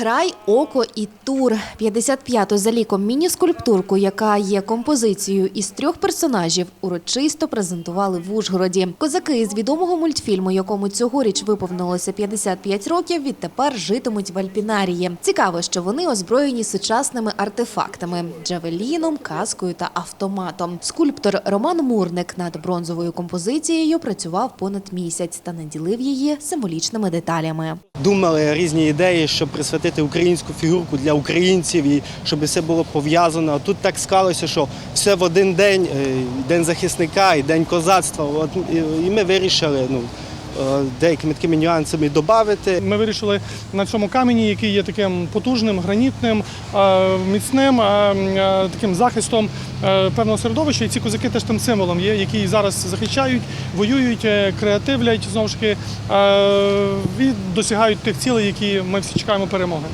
Грай, око і тур. 55-ту за ліком міні-скульптурку, яка є композицією із трьох персонажів, урочисто презентували в Ужгороді. Козаки з відомого мультфільму, якому цьогоріч виповнилося 55 років, відтепер житимуть в Альпінарії. Цікаво, що вони озброєні сучасними артефактами – джавеліном, каскою та автоматом. Скульптор Роман Мурник над бронзовою композицією працював понад місяць та наділив її символічними деталями. Думали різні ідеї, щоб присвятити українську фігурку для українців і щоб все було пов'язано. Тут так склалося, що все в один день, е, день захисника і день козацтва. І- ми вирішили ну, деякими такими нюансами додати. Ми вирішили на цьому камені, який є таким потужним, гранітним, е, міцним, е, е, таким захистом е, певного середовища. І ці козаки теж тим символом є, які зараз захищають, воюють, е, креативлять знову ж таки е, і досягають тих цілей, які ми всі чекаємо перемоги.